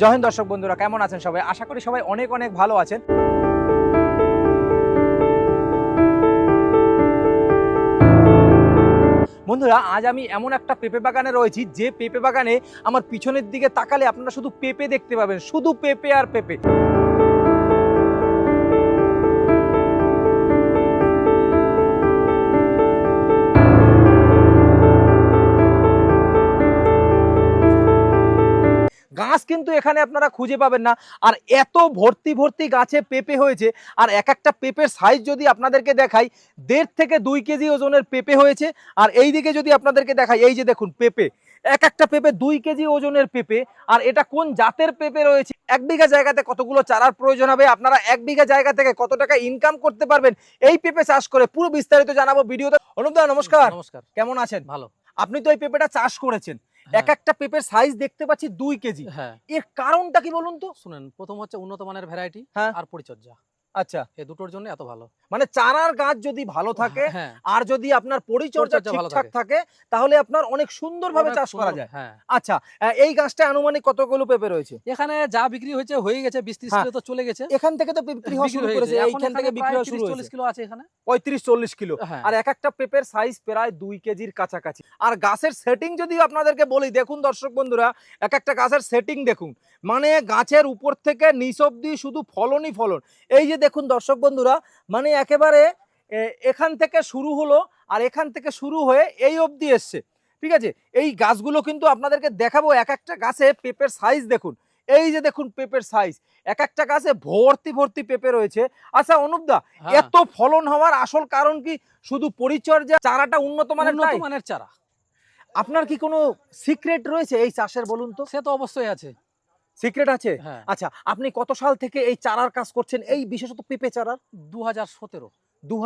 জয় দর্শক বন্ধুরা, কেমন আছেন সবাই? আশা করি সবাই অনেক অনেক ভালো আছেন। বন্ধুরা, আজ আমি এমন একটা পেঁপে বাগানে রয়েছি, যে পেঁপে বাগানে আমার পিছনের দিকে তাকালে আপনারা শুধু পেঁপে দেখতে পাবেন, শুধু পেঁপে আর পেঁপে। গাছ কিন্তু এখানে আপনারা খুঁজে পাবেন না। আর এত ভর্তি ভর্তি গাছে পেঁপে হয়েছে আর এক একটা পেঁপের সাইজ যদি আপনাদেরকে দেখাই দেড় থেকে দুই কেজি ওজনের পেঁপে হয়েছে। আর এই দিকে যদি আপনাদেরকে দেখাই এই যে দেখুন পেঁপে এক একটা পেঁপে দুই কেজি ওজনের পেঁপে আর এটা কোন জাতের পেঁপে রয়েছে? এক বিঘা জায়গাতে কতগুলো চারার প্রয়োজন হবে? আপনারা এক বিঘা জায়গা থেকে কত টাকা ইনকাম করতে পারবেন? এই পেঁপে চাষ করে পুরো বিস্তারিত জানাব ভিডিওতে। অনুপদা নমস্কার। নমস্কার। কেমন আছেন? ভালো। আপনি তো এই পেঁপেটা চাষ করেছেন। এক একটা পেঁপের সাইজ দেখতে পাচ্ছি দুই কেজি। হ্যাঁ। এর কারণটা কি বলুন তো? শুনেন প্রথম হচ্ছে উন্নত মানের ভ্যারাইটি হ্যাঁ। আর পরিচর্যা। আচ্ছা। এই দুটোর জন্য এত ভালো। মানে চারার গাছ যদি ভালো থাকে হ্যাঁ। আর যদি আপনার পরিচর্যা ঠিকঠাক থাকে। তাহলে আপনার অনেক সুন্দরভাবে চাষ করা যায়। হ্যাঁ। আচ্ছা এই গাছটা আনুমানিক কতগুলো পেঁপে রয়েছে? এখানে যা বিক্রি হয়েছে হয়ে গেছে বিশ ত্রিশ হ্যাঁ। কিলো তো চলে গেছে। এখান থেকে তো বিক্রি হওয়া শুরু হয়ে করেছে এইখান থেকে বিক্রি হওয়া শুরু হয়েছে। চল্লিশ কিলো আছে এখানে। পঁয়ত্রিশ চল্লিশ কিলো। হ্যাঁ। আর এক একটা পেঁপের সাইজ প্রায় দুই কেজির কাছাকাছি। আর গাছের সেটিং যদি আপনাদেরকে বলি দেখুন দর্শক বন্ধুরা এক একটা গাছের সেটিং দেখুন। মানে গাছের উপর থেকে নিচ অব্দি শুধু ফলনই ফলন। এই যে দেখুন দর্শক বন্ধুরা মানে একেবারে এখান থেকে শুরু হলো আর এখান থেকে শুরু হয়ে এই অবধি এসছে। ঠিক আছে? এই গাছগুলো কিন্তু আপনাদেরকে দেখাবো এক একটা গাছে পেঁপের সাইজ দেখুন। এই যে দেখুন পেঁপের সাইজ এক একটা গাছে ভর্তি ভর্তি পেঁপে রয়েছে। আচ্ছা অনুপদা হ্যাঁ, এত ফলন হওয়ার আসল কারণ কি? শুধু পরিচর্যা চারাটা উন্নত মানের উন্নত মানের চারা। আপনার কি কোনো সিক্রেট রয়েছে এই চাষের বলুন তো? সে তো অবশ্যই আছে। সিক্রেট আছে? হ্যাঁ। আচ্ছা আপনি কত সাল থেকে এই চারার কাজ করছেন? এই বিশেষত পেঁপে চারার? দু হাজার সতেরো দু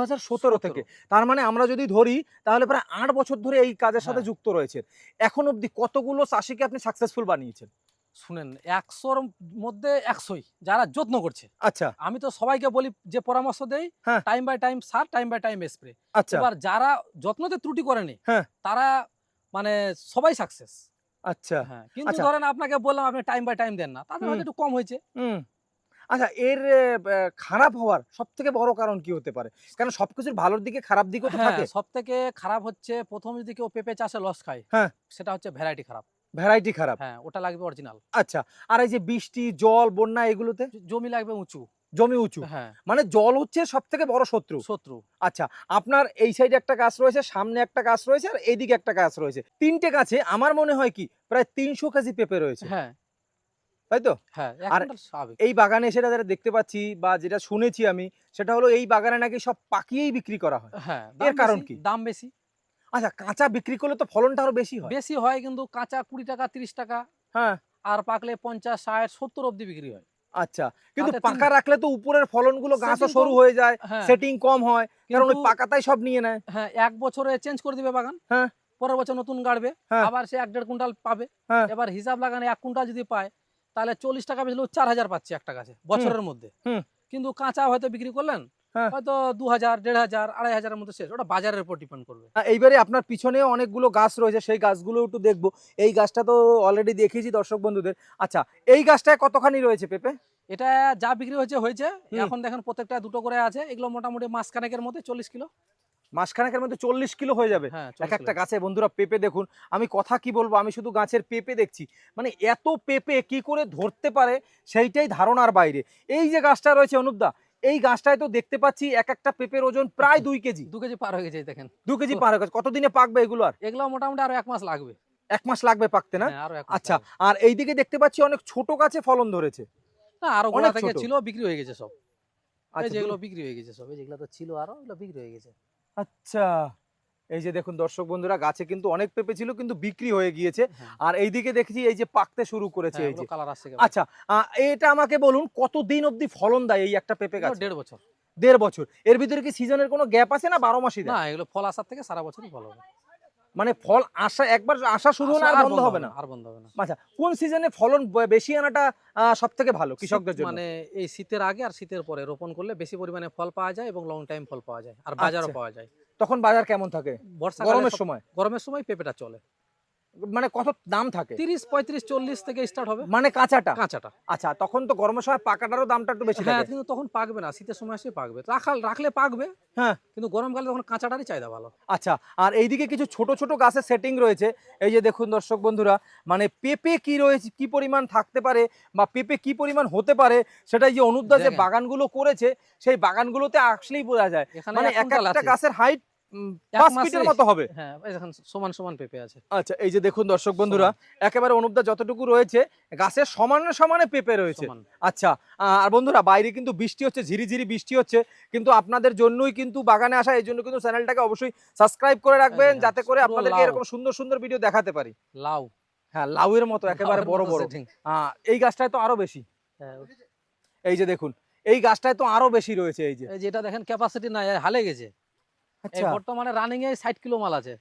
থেকে। তার মানে আমরা যদি ধরি তাহলে প্রায় আট বছর ধরে এই কাজের সাথে হ্যাঁ। যুক্ত রয়েছেন। এখন অবধি কতগুলো চাষিকে আপনি সাকসেসফুল বানিয়েছেন? শুনেন একশোর মধ্যে একশোই যারা যত্ন করছে। আচ্ছা। আমি তো সবাইকে বলি যে পরামর্শ দেই। Time by time sir time by time spray আচ্ছা। এবার যারা যত্নতে ত্রুটি করেনি হ্যাঁ। তারা মানে সবাই সাকসেস আচ্ছা হ্যাঁ কিন্তু আচ্ছা। ধরেন আপনাকে বললাম আপনি টাইম বাই টাইম দেন না তাদের হয়তো একটু কম হয়েছে। আচ্ছা এর খারাপ হওয়ার সব থেকে বড় কারণ কি হতে পারে? কারণ সবকিছুর ভালোর দিকে খারাপ দিকও তো থাকে। সব থেকে খারাপ হচ্ছে প্রথম যদি কেউ পেঁপে চাষে লস খায় হ্যাঁ। সেটা হচ্ছে ভ্যারাইটি খারাপ। ভ্যারাইটি খারাপ। হ্যাঁ ওটা লাগবে অরিজিনাল আচ্ছা আর এই যে বৃষ্টি জল বন্যা এগুলোতে? জমি লাগবে উঁচু। জমি উঁচু। হ্যাঁ। মানে জল হচ্ছে সব থেকে বড় শত্রু। শত্রু। আচ্ছা আপনার এই সাইডে একটা গাছ রয়েছে সামনে একটা গাছ রয়েছে আর এইদিকে একটা গাছ রয়েছে। তিনটে গাছে আমার মনে হয় কি প্রায় তিনশো কেজি পেঁপে রয়েছে। হ্যাঁ। তাই তো? হ্যাঁ আর এই বাগানে সেটা যেটা দেখতে পাচ্ছি বা যেটা শুনেছি আমি সেটা হলো এই বাগানে নাকি সব পাকিয়েই বিক্রি করা হয়। হ্যাঁ এর কারণ কি? দাম বেশি। আচ্ছা কাঁচা বিক্রি করলে তো ফলনটা আরও বেশি হয়। বেশি হয় কিন্তু কাঁচা কুড়ি টাকা তিরিশ টাকা হ্যাঁ। আর পাকলে পঞ্চাশ ষাট সত্তর অব্দি বিক্রি হয়। আচ্ছা কিন্তু পাকা রাখলে তো উপরের ফলনগুলো গাছও সরু হয়ে যায় হ্যাঁ সেটিং কম হয় কারণ ওই পাকাতাই সব নিয়ে নেয় হ্যাঁ এক বছরে চেঞ্জ করে দিবে বাগান হ্যাঁ। পরের বছর নতুন গাড়বে হ্যাঁ। আবার সে এক দেড় কুইন্টাল পাবে হ্যাঁ। এবার হিসাব লাগানো এক কুইন্টাল যদি পায় তাহলে চল্লিশ টাকা বেচলেও চার হাজার পাচ্ছে একটা গাছে বছরের মধ্যে হুম। কিন্তু কাঁচা হয়তো বিক্রি করলেন হ্যাঁ। হয়তো দু হাজার দেড় হাজার আড়াই হাজারের মধ্যে শেষ। ওটা বাজারের উপর ডিপেন্ড করবে। আহ, এইবারে আপনার পিছনেও অনেকগুলো গাছ রয়েছে সেই গাছগুলো একটু দেখব। এই গাছটা তো অলরেডি দেখিয়েছি দর্শক বন্ধুদের। আচ্ছা এই গাছটায় কতখানি রয়েছে পেঁপে? এটা যা বিক্রি হয়েছে হয়েছে। এখন দেখেন প্রত্যেকটা দুটো করে আছে। এগুলো মোটামুটি মাস কানেকের মধ্যে চল্লিশ কিলো। মাসখানেকের মধ্যে চল্লিশ কিলো হয়ে যাবে। হ্যাঁ এক একটা গাছে বন্ধুরা পেঁপে দেখুন। আমি কথা কি বলব? আমি শুধু গাছের পেঁপে দেখছি। মানে এত পেঁপে কি করে ধরতে পারে সেইটাই ধারণার বাইরে। এই যে গাছটা রয়েছে অনুপদা এই গাছটায় তো দেখতে পাচ্ছি এক একটা পেঁপের ওজন প্রায় দুই কেজি। দু কেজি পার হয়ে গেছে দেখেন। দু কেজি পার হয়ে গেছে। কতদিনে পাকবে এগুলো আর? এগুলো মোটামুটি আরও এক মাস লাগবে। এক মাস লাগবে পাকতে না? হ্যাঁ, আচ্ছা। আর এইদিকে দেখতে পাচ্ছি অনেক ছোট গাছে ফলন ধরেছে। না আরও অনেক গোড়া থেকে ছিল বিক্রি হয়ে গেছে সব। আচ্ছা যেগুলো বিক্রি হয়ে গেছে সব। যেগুলো তো ছিল আরও এগুলো বিক্রি হয়ে গেছে। আচ্ছা। এই যে দেখুন দর্শক বন্ধুরা গাছে কিন্তু অনেক পেঁপে ছিল কিন্তু বিক্রি হয়ে গিয়েছে। হ্যাঁ, আর এইদিকে দেখছি এই যে পাকতে শুরু করেছে হ্যাঁ, এই যে। আচ্ছা এটা আমাকে বলুন কত দিন অবধি ফলন দেয় এই একটা পেঁপে গাছ? দেড় বছর। দেড় বছর। এর ভিতরে কি সিজনের কোনো গ্যাপ আছে না বারো মাসই না এগুলো ফল আসার থেকে সারা বছরই ফল হবে। মানে ফল আসা একবার আসা শুরু হলে আর বন্ধ হবে না? আর বন্ধ হবে না। আচ্ছা কোন সিজনে ফলন বেশি আনাটা সব থেকে ভালো কৃষকদের জন্য? মানে এই শীতের আগে আর শীতের পরে রোপণ করলে বেশি পরিমাণে ফল পাওয়া যায় এবং লং টাইম ফল পাওয়া যায় আর বাজারও আচ্ছা। পাওয়া যায়। তখন বাজার কেমন থাকে? বর্ষা গরমের সময়? গরমের সময় পেঁপেটা চলে। মানে কত দাম থাকে? তিরিশ পঁয়ত্রিশ চল্লিশ থেকে স্টার্ট হবে। মানে কাঁচাটা? কাঁচাটা। আচ্ছা তখন তো গরমের সময় পাকাটারও দামটা একটু বেশি হ্যাঁ কিন্তু তখন পাকবে না শীতের সময় এসে পাকবে। রাখাল রাখলে পাকবে হ্যাঁ। কিন্তু গরমকালে তখন কাঁচাটারই চাহিদা ভালো। আচ্ছা আর এইদিকে কিছু ছোট ছোট গাছের সেটিং রয়েছে। এই যে দেখুন দর্শক বন্ধুরা মানে পেঁপে কি রয়েছে কি পরিমাণ থাকতে পারে বা পেঁপে কি পরিমাণ হতে পারে সেটাই যে অনুদ্দা যে বাগানগুলো করেছে সেই বাগানগুলোতে আসলেই বোঝা যায়। মানে এক এক একটা গাছের হাইট পাঁচ ফিটের মতো হবে। হ্যাঁ এই সমান সমান পেঁপে আছে। আচ্ছা এই যে দেখুন দর্শক বন্ধুরা একেবারে অনুপদা যতটুকু রয়েছে গাছের সমানে সমানে পেঁপে রয়েছে। আচ্ছা আর বন্ধুরা বাইরে কিন্তু বৃষ্টি হচ্ছে ঝিরিঝিরি বৃষ্টি হচ্ছে কিন্তু আপনাদের জন্যই কিন্তু বাগানে আসা এই জন্য কিন্তু চ্যানেলটাকে অবশ্যই সাবস্ক্রাইব করে রাখবেন যাতে করে আপনাদেরকে এরকম সুন্দর সুন্দর ভিডিও দেখাতে পারি। লাউ। হ্যাঁ লাউয়ের মতো একেবারে বড় বড়। এই গাছটায় তো আরও বেশি। হ্যাঁ, এই যে দেখুন এই গাছটায় তো আরও বেশি রয়েছে এই যে। যেটা দেখেন ক্যাপাসিটি নাই হালে গেছে। বর্তমানে রানিং এ ষাট কিলো মাল আছে।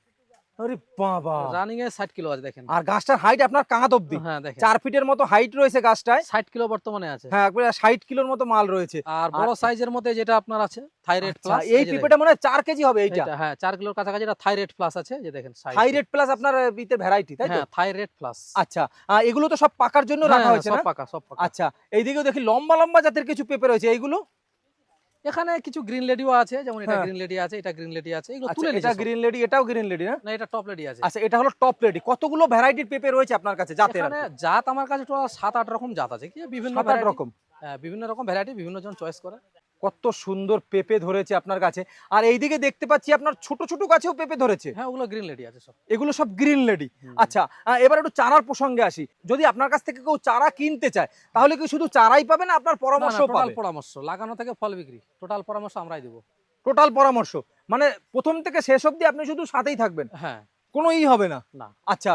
আরে বাবা। রানিং এ ষাট কিলো আছে দেখেন। আর গাছটার হাইট আপনার কাঁধ অব্দি হ্যাঁ দেখেন। চার ফিটের মতো হাইট রয়েছে গাছটায়। ষাট কিলো বর্তমানে আছে। হ্যাঁ একবারে ষাট কিলোর মতো মাল রয়েছে। আর বড় সাইজের মধ্যে যেটা আপনার আছে থাইরেট আচ্ছা, প্লাস এই পেঁপেটা মনে হয় চার কেজি হবে এইটা। হ্যাঁ চার কিলোর কাছাকাছি এটা থাইরেট প্লাস আছে যে দেখেন। হাই রেট প্লাস আপনার বিতে ভ্যারাইটি তাই তো? হ্যাঁ থাইরেট প্লাস আচ্ছা এগুলো তো সব পাকার জন্য রাখা হয়েছে সব পাকা সব পাকা। আচ্ছা এইদিকেও দেখি লম্বা লম্বা জাতের কিছু পেঁপে রয়েছে এইগুলো? এখানে কিছু গ্রিন লেডিও আছে যেমন এটা হ্যাঁ। গ্রিন লেডি আছে এটা গ্রিন লেডি আছে এগুলো আচ্ছা, তুলে এটা গ্রিন লেডি এটাও গ্রিন লেডি না? না এটা টপ লেডি আছে। আচ্ছা এটা হলো টপ লেডি কতগুলো ভ্যারাইটির পেঁপে রয়েছে আপনার কাছে জাতের এখানে জাত আমার কাছে টোটাল সাত আট রকম জাত আছে কি? বিভিন্ন সাত আট রকম। হ্যাঁ, বিভিন্ন রকম ভ্যারাইটি বিভিন্ন জন চয়েস করে। কত সুন্দর পেঁপে ধরেছে আপনার কাছে। আর এইদিকে দেখতে পাচ্ছি আপনার ছোট ছোট গাছেও পেঁপে ধরেছে। হ্যাঁ ওগুলো গ্রিন লেডি আছে সব। এগুলো সব গ্রিন লেডি আচ্ছা এবার একটু চারার প্রসঙ্গে আসি। যদি আপনার কাছ থেকে কেউ চারা কিনতে চায় তাহলে কি শুধু চারাই পাবে না আপনার পরামর্শ টোটাল পরামর্শ। লাগানো থেকে ফল বিক্রি। টোটাল পরামর্শ আমরাই দেবো। টোটাল পরামর্শ। মানে প্রথম থেকে শেষ অবধি আপনি শুধু সাথেই থাকবেন। হ্যাঁ। কোনো ই হবে না। না। আচ্ছা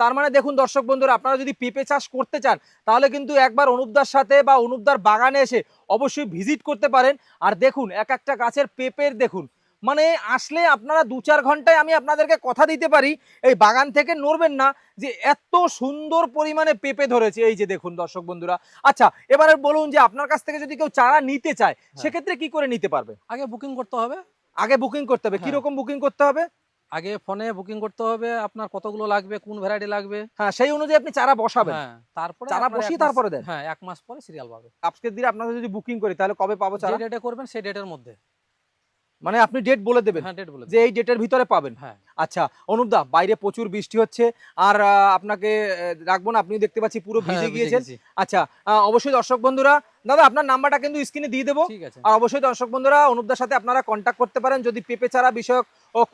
তার মানে দেখুন দর্শক বন্ধুরা আপনারা যদি পেঁপে চাষ করতে চান তাহলে কিন্তু একবার অনুপদার সাথে বা অনুপদার বাগানে এসে অবশ্যই ভিজিট করতে পারেন। আর দেখুন এক একটা গাছের পেঁপের দেখুন মানে আসলে আপনারা দু চার ঘন্টায় আমি আপনাদেরকে কথা দিতে পারি এই বাগান থেকে নড়বেন না যে এত সুন্দর পরিমাণে পেঁপে ধরেছে। এই যে দেখুন দর্শক বন্ধুরা আচ্ছা এবারে বলুন যে আপনার কাছ থেকে যদি কেউ চারা নিতে চায় সেক্ষেত্রে কি করে নিতে পারবে? আগে বুকিং করতে হবে। আগে বুকিং করতে হবে। হ্যাঁ। কীরকম বুকিং করতে হবে? আগে ফোনে বুকিং করতে হবে আপনার কতগুলো লাগবে কোন ভ্যারাইটি লাগবে। হ্যাঁ সেই অনুযায়ী আপনি চারা বসাবেন। হ্যাঁ তারপরে চারা বসিয়ে তারপরে দেন? হ্যাঁ এক মাস পরে সিরিয়াল পাবে আজকের দিনে আপনাদের যদি বুকিং করি তাহলে কবে পাবো যে চারা? ডেটে করবেন সেই ডেটের মধ্যে। মানে আপনি ডেট বলে দেবেন হ্যাঁ ডেট বলে যে এই ডেটের ভিতরে পাবেন। হ্যাঁ। আচ্ছা অনুপদা বাইরে প্রচুর বৃষ্টি হচ্ছে আর আপনাকে রাখব না আপনি দেখতে পাচ্ছি পুরো ভিজে হ্যাঁ, গিয়েছেন। আচ্ছা অবশ্যই দর্শক বন্ধুরা দাদা আপনার নাম্বারটা কিন্তু স্ক্রিনে দিয়ে দেবো। ঠিক আছে। আর অবশ্যই দর্শক বন্ধুরা অনুপদার সাথে আপনারা কন্ট্যাক্ট করতে পারেন। যদি পেঁপে ছাড়া বিষয়ক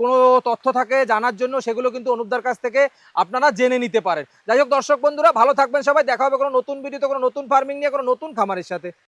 কোনো তথ্য থাকে জানার জন্য সেগুলো কিন্তু অনুপদার কাছ থেকে আপনারা জেনে নিতে পারেন। যাই হোক দর্শক বন্ধুরা ভালো থাকবেন সবাই। দেখা হবে কোনো নতুন ভিডিওতে কোনো নতুন ফার্মিং নিয়ে কোনো নতুন খামারের সাথে।